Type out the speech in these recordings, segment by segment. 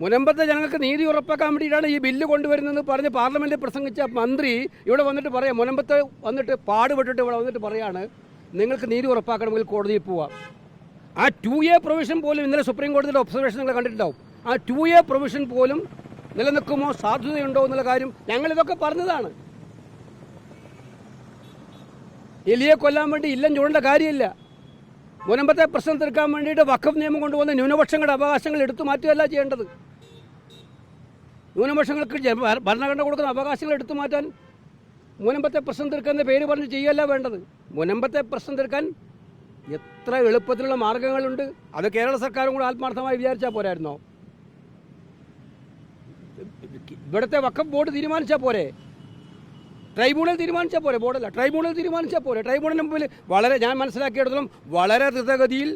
മുനമ്പത്തെ ജനങ്ങൾക്ക് നീതി ഉറപ്പാക്കാൻ വേണ്ടിയിട്ടാണ് ഈ ബില്ല് കൊണ്ടുവരുന്നതെന്ന് പറഞ്ഞ് പാർലമെന്റിൽ പ്രസംഗിച്ച മന്ത്രി ഇവിടെ വന്നിട്ട് പറയാം മുനമ്പത്ത് വന്നിട്ട് പാടുപെട്ടിട്ട് ഇവിടെ വന്നിട്ട് പറയാണ് നിങ്ങൾക്ക് നീതി ഉറപ്പാക്കണമെങ്കിൽ കോടതിയിൽ പോവാം. ആ ടു എ പ്രൊവിഷൻ പോലും ഇന്നലെ സുപ്രീം കോടതിയുടെ ഒബ്സർവേഷൻ നിങ്ങൾ കണ്ടിട്ടുണ്ടാവും. ആ ടു എ പ്രൊവിഷൻ പോലും നിലനിൽക്കുമോ സാധ്യതയുണ്ടോ എന്നുള്ള കാര്യം ഞങ്ങൾ ഇതൊക്കെ പറഞ്ഞതാണ്. എലിയെ കൊല്ലാൻ വേണ്ടി ഇല്ലം ചൂടേണ്ട കാര്യമില്ല. മുനമ്പത്തെ പ്രശ്നം തീർക്കാൻ വേണ്ടിയിട്ട് വഖഫ് നിയമം കൊണ്ടുവന്ന് ന്യൂനപക്ഷങ്ങളുടെ അവകാശങ്ങൾ എടുത്തു മാറ്റുകയല്ല ചെയ്യേണ്ടത്. ന്യൂനപക്ഷങ്ങൾക്ക് ഭരണഘടന കൊടുക്കുന്ന അവകാശങ്ങൾ എടുത്തു മാറ്റാൻ മുനമ്പത്തെ പ്രശ്നം തീർക്കാൻ പേര് പറഞ്ഞ് ചെയ്യല്ല വേണ്ടത്. മുനമ്പത്തെ പ്രശ്നം തീർക്കാൻ എത്ര എളുപ്പത്തിലുള്ള മാർഗങ്ങളുണ്ട്. അത് കേരള സർക്കാരും കൂടെ ആത്മാർത്ഥമായി വിചാരിച്ചാൽ പോരായിരുന്നോ? ഇവിടുത്തെ വക്കം ബോർഡ് തീരുമാനിച്ചാൽ പോരെ? ട്രൈബ്യൂണൽ തീരുമാനിച്ചാൽ പോരെ? ബോർഡല്ല ട്രൈബ്യൂണൽ തീരുമാനിച്ചാൽ പോരെ? ട്രൈബ്യൂണലിന് മുമ്പിൽ വളരെ ഞാൻ മനസ്സിലാക്കിയെടുത്തോളം വളരെ ദ്രുതഗതിയിൽ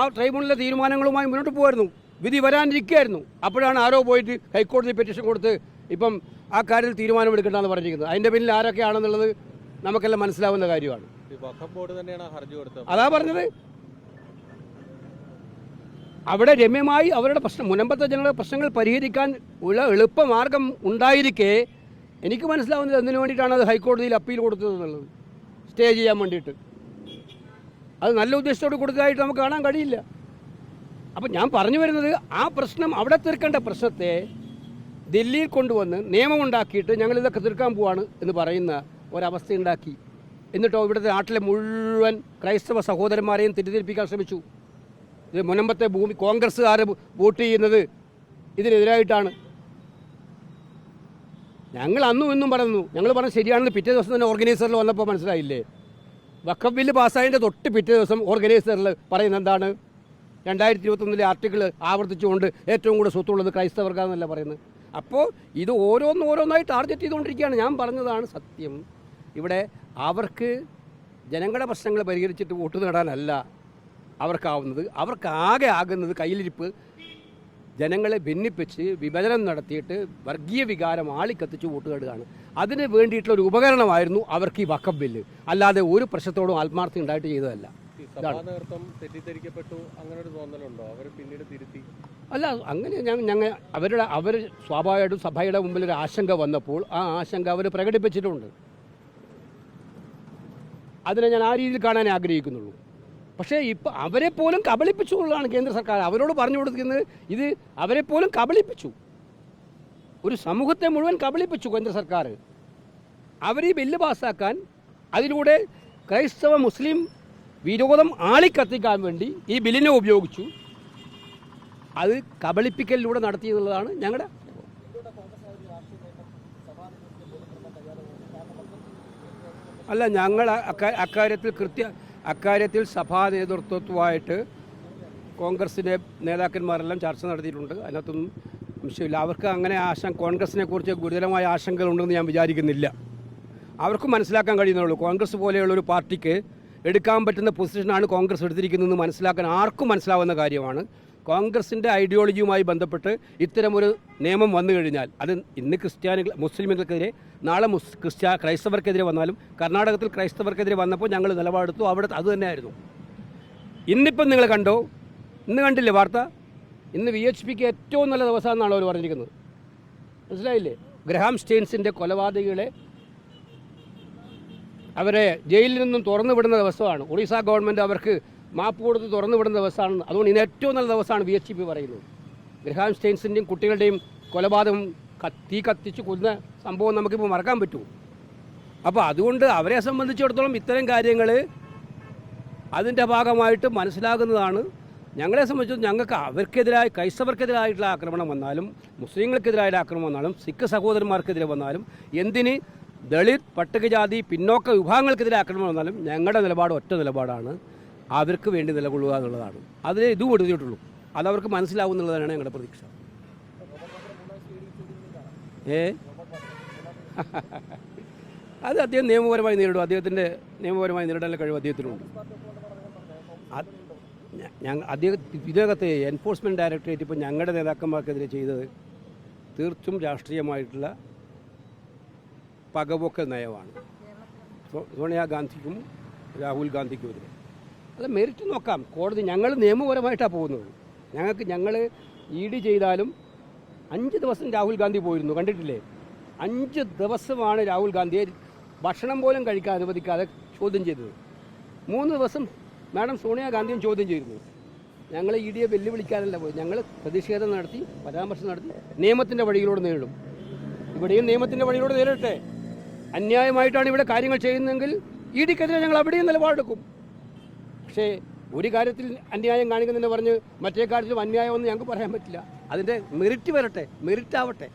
ആ ട്രൈബ്യൂണലിലെ തീരുമാനങ്ങളുമായി മുന്നോട്ട് പോകുമായിരുന്നു വിധി വരാനിരിക്കുകയായിരുന്നു. അപ്പോഴാണ് ആരോ പോയിട്ട് ഹൈക്കോടതി പെറ്റീഷൻ കൊടുത്ത് ഇപ്പം ആ കാര്യത്തിൽ തീരുമാനമെടുക്കേണ്ടെന്ന് പറഞ്ഞിരിക്കുന്നത്. അതിന്റെ പിന്നിൽ ആരൊക്കെയാണെന്നുള്ളത് നമുക്കെല്ലാം മനസ്സിലാവുന്ന കാര്യമാണ്. അതാ പറഞ്ഞത്. അവിടെ രമ്യമായി അവരുടെ പ്രശ്നം മുനമ്പത്തെ ജനങ്ങളുടെ പ്രശ്നങ്ങൾ പരിഹരിക്കാൻ ഉള്ള എളുപ്പമാർഗം ഉണ്ടായിരിക്കെ എനിക്ക് മനസ്സിലാവുന്നത് എന്തിനു വേണ്ടിയിട്ടാണ് അത് ഹൈക്കോടതിയിൽ അപ്പീൽ കൊടുത്തത് എന്നുള്ളത്. സ്റ്റേ ചെയ്യാൻ വേണ്ടിയിട്ട്. അത് നല്ല ഉദ്ദേശത്തോട് കൊടുത്തതായിട്ട് നമുക്ക് കാണാൻ കഴിയില്ല. അപ്പം ഞാൻ പറഞ്ഞു വരുന്നത് ആ പ്രശ്നം അവിടെ തീർക്കേണ്ട പ്രശ്നത്തെ ദില്ലിയിൽ കൊണ്ടുവന്ന് നിയമമുണ്ടാക്കിയിട്ട് ഞങ്ങൾ ഇതൊക്കെ തീർക്കാൻ പോവാണ് എന്ന് പറയുന്ന ഒരവസ്ഥ ഉണ്ടാക്കി എന്നിട്ടോ ഇവിടുത്തെ നാട്ടിലെ മുഴുവൻ ക്രൈസ്തവ സഹോദരന്മാരെയും തെറ്റിദ്ധരിപ്പിക്കാൻ ശ്രമിച്ചു. ഇത് മുനമ്പത്തെ ഭൂമി കോൺഗ്രസ്സുകാർ വോട്ട് ചെയ്യുന്നത് ഇതിനെതിരായിട്ടാണ്. ഞങ്ങൾ അന്നും ഇന്നും പറഞ്ഞു ഞങ്ങൾ പറഞ്ഞു ശരിയാണെന്ന് പിറ്റേ ദിവസം തന്നെ ഓർഗനൈസറിൽ വന്നപ്പോൾ മനസ്സിലായില്ലേ? വക്കഫ് ബില്ല് പാസ്സായതിന്റെ തൊട്ട് പിറ്റേ ദിവസം ഓർഗനൈസറിൽ പറയുന്നത് എന്താണ്? രണ്ടായിരത്തി ഇരുപത്തൊന്നിലെ ആർട്ടിക്കിൾ ആവർത്തിച്ചുകൊണ്ട് ഏറ്റവും കൂടുതൽ സ്വത്തുള്ളത് ക്രൈസ്തവർക്കാണെന്നല്ല പറയുന്നത്. അപ്പോൾ ഇത് ഓരോന്ന് ഓരോന്നായി ടാർഗറ്റ് ചെയ്തുകൊണ്ടിരിക്കുകയാണ്. ഞാൻ പറഞ്ഞതാണ് സത്യം. ഇവിടെ അവർക്ക് ജനങ്ങളുടെ പ്രശ്നങ്ങൾ പരിഹരിച്ചിട്ട് വോട്ട് നേടാനല്ല അവർക്കാവുന്നത്. അവർക്കാകെ ആകുന്നത് കയ്യിലിരിപ്പ്. ജനങ്ങളെ ഭിന്നിപ്പിച്ച് വിഭജനം നടത്തിയിട്ട് വർഗീയ വികാരം ആളിക്കത്തിച്ച് വോട്ട് നേടുകയാണ്. അതിന് വേണ്ടിയിട്ടുള്ള ഒരു ഉപകരണമായിരുന്നു അവർക്ക് ഈ വക്കബില്ല് അല്ലാതെ ഒരു പ്രശ്നത്തോടും ആത്മാർത്ഥം ഉണ്ടായിട്ട് ചെയ്തതല്ല. ഈ സഭാ തെറ്റിദ്ധരിക്കപ്പെട്ടു അങ്ങനെ ഒരു തോന്നലുണ്ടോ? അവർ പിന്നീട് തിരുത്തി. അല്ല അങ്ങനെ ഞങ്ങൾ ഞങ്ങൾ അവരുടെ അവർ സ്വാഭാവികമായിട്ടും സഭയുടെ മുമ്പിൽ ഒരു ആശങ്ക വന്നപ്പോൾ ആ ആശങ്ക അവർ പ്രകടിപ്പിച്ചിട്ടുണ്ട്. അതിനെ ഞാൻ ആ രീതിയിൽ കാണാൻ ആഗ്രഹിക്കുന്നുള്ളൂ. പക്ഷേ ഇപ്പം അവരെ പോലും കബളിപ്പിച്ചു എന്നുള്ളതാണ് കേന്ദ്ര സർക്കാർ. അവരോട് പറഞ്ഞു കൊടുക്കുന്നത് ഇത് അവരെ പോലും കബളിപ്പിച്ചു. ഒരു സമൂഹത്തെ മുഴുവൻ കബളിപ്പിച്ചു കേന്ദ്ര സർക്കാർ. അവർ ഈ ബില്ല് പാസ്സാക്കാൻ അതിലൂടെ ക്രൈസ്തവ മുസ്ലിം വിരോധം ആളിക്കത്തിക്കാൻ വേണ്ടി ഈ ബില്ലിനെ ഉപയോഗിച്ചു. അത് കബളിപ്പിക്കലിലൂടെ നടത്തി എന്നുള്ളതാണ് ഞങ്ങളുടെ അല്ല ഞങ്ങൾ അക്കാര്യത്തിൽ കൃത്യ അക്കാര്യത്തിൽ സഭാ നേതൃത്വത്വമായിട്ട് കോൺഗ്രസിന്റെ നേതാക്കന്മാരെല്ലാം ചർച്ച നടത്തിയിട്ടുണ്ട്. അതിനകത്തൊന്നും വിഷയമില്ല. അവർക്ക് അങ്ങനെ ആശ കോൺഗ്രസിനെ കുറിച്ച് ഗുരുതരമായ ആശങ്കകളുണ്ടെന്ന് ഞാൻ വിചാരിക്കുന്നില്ല. അവർക്കും മനസ്സിലാക്കാൻ കഴിയുന്നുള്ളൂ കോൺഗ്രസ് പോലെയുള്ള ഒരു പാർട്ടിക്ക് എടുക്കാൻ പറ്റുന്ന പൊസിഷനാണ് കോൺഗ്രസ് എടുത്തിരിക്കുന്നതെന്ന് മനസ്സിലാക്കാൻ ആർക്കും മനസ്സിലാവുന്ന കാര്യമാണ്. കോൺഗ്രസിന്റെ ഐഡിയോളജിയുമായി ബന്ധപ്പെട്ട് ഇത്തരമൊരു നിയമം വന്നു കഴിഞ്ഞാൽ അത് ഇന്ന് ക്രിസ്ത്യാനികൾ മുസ്ലിമുകൾക്കെതിരെ നാളെ മുസ് ക്രിസ്ത്യ ക്രൈസ്തവർക്കെതിരെ വന്നാലും കർണാടകത്തിൽ ക്രൈസ്തവർക്കെതിരെ വന്നപ്പോൾ ഞങ്ങൾ നിലപാടെടുത്തു അവിടെ അത് തന്നെയായിരുന്നു. ഇന്നിപ്പം നിങ്ങൾ കണ്ടോ? ഇന്ന് കണ്ടില്ലേ വാർത്ത? ഇന്ന് വി എച്ച് പിക്ക് ഏറ്റവും നല്ല ദിവസമെന്നാണ് അവർ പറഞ്ഞിരിക്കുന്നത്. മനസ്സിലായില്ലേ? ഗ്രഹാം സ്റ്റെയിൻസിന്റെ കൊലപാതകികളെ അവരെ ജയിലിൽ നിന്നും തുറന്നു വിടുന്ന ദിവസമാണ്. ഒറീസ ഗവൺമെന്റ് അവർക്ക് മാപ്പ് കൊടുത്ത് തുറന്നു വിടുന്ന ദിവസമാണ്. അതുകൊണ്ട് ഇന്ന് ഏറ്റവും നല്ല ദിവസമാണ് വി എച്ച് പി പറയുന്നത്. ഗ്രഹാം സ്റ്റെയിൻസിന്റെയും കുട്ടികളുടെയും കൊലപാതകം തീ കത്തിച്ച് കൊന്ന സംഭവം നമുക്കിപ്പോൾ മറക്കാൻ പറ്റുമോ അപ്പോൾ അതുകൊണ്ട് അവരെ സംബന്ധിച്ചിടത്തോളം ഇത്തരം കാര്യങ്ങൾ അതിന്റെ ഭാഗമായിട്ട് മനസ്സിലാകുന്നതാണ്. ഞങ്ങളെ സംബന്ധിച്ച് ഞങ്ങൾക്ക് അവർക്കെതിരായി ക്രൈസ്തവർക്കെതിരായിട്ടുള്ള ആക്രമണം വന്നാലും മുസ്ലിങ്ങൾക്കെതിരായ ആക്രമണം വന്നാലും സിഖ് സഹോദരന്മാർക്കെതിരെ വന്നാലും എന്തിന് ദളിത് പട്ടികജാതി പിന്നോക്ക വിഭാഗങ്ങൾക്കെതിരെ ആക്രമണം വന്നാലും ഞങ്ങളുടെ നിലപാട് ഒറ്റ നിലപാടാണ്. അവർക്ക് വേണ്ടി നിലകൊള്ളുക എന്നുള്ളതാണ്. അതിനെ ഇതും എടുത്തിട്ടുള്ളൂ അതവർക്ക് മനസ്സിലാവും എന്നുള്ളതാണ് ഞങ്ങളുടെ പ്രതീക്ഷ. ഏ? അത് അദ്ദേഹം നിയമപരമായി നേരിടും. അദ്ദേഹത്തിന്റെ നിയമപരമായി നേരിടാനുള്ള കഴിവ് അദ്ദേഹത്തിനുണ്ട്. ഞങ്ങൾ അദ്ദേഹം ഇതിനകത്ത് എൻഫോഴ്സ്മെന്റ് ഡയറക്ടറേറ്റ് ഇപ്പോൾ ഞങ്ങളുടെ നേതാക്കന്മാർക്കെതിരെ ചെയ്തത് തീർത്തും രാഷ്ട്രീയമായിട്ടുള്ള പകപോക്കൽ നയമാണ്. സോണിയാ ഗാന്ധിക്കും രാഹുൽ ഗാന്ധിക്കും എതിരെ അത് മെറിറ്റ് നോക്കാം. കോടതി ഞങ്ങൾ നിയമപരമായിട്ടാണ് പോകുന്നത്. ഞങ്ങൾക്ക് ഞങ്ങൾ ഇ ഡി ചെയ്താലും അഞ്ച് ദിവസം രാഹുൽ ഗാന്ധി പോയിരുന്നു. കണ്ടിട്ടില്ലേ? അഞ്ച് ദിവസമാണ് രാഹുൽ ഗാന്ധിയെ ഭക്ഷണം പോലും കഴിക്കാൻ അനുവദിക്കാതെ ചോദ്യം ചെയ്തത്. മൂന്ന് ദിവസം മാഡം സോണിയാഗാന്ധിയും ചോദ്യം ചെയ്തിരുന്നു. ഞങ്ങൾ ഇ ഡിയെ വെല്ലുവിളിക്കാനല്ല പോയി ഞങ്ങൾ പ്രതിഷേധം നടത്തി പരാമർശം നടത്തി നിയമത്തിന്റെ വഴിയിലൂടെ നേരിടും. ഇവിടെയും നിയമത്തിന്റെ വഴിയിലൂടെ നേരിടട്ടെ. അന്യായമായിട്ടാണ് ഇവിടെ കാര്യങ്ങൾ ചെയ്യുന്നതെങ്കിൽ ഇ ഡിക്കെതിരെ ഞങ്ങൾ അവിടെയും നിലപാടെടുക്കും. പക്ഷേ ഒരു കാര്യത്തിൽ അന്യായം കാണിക്കുന്നെന്ന് പറഞ്ഞ് മറ്റേ കാര്യത്തിലും അന്യായമെന്ന് ഞങ്ങൾക്ക് പറയാൻ പറ്റില്ല. അതിന്റെ മെറിറ്റ് വരട്ടെ മെറിറ്റ് ആവട്ടെ.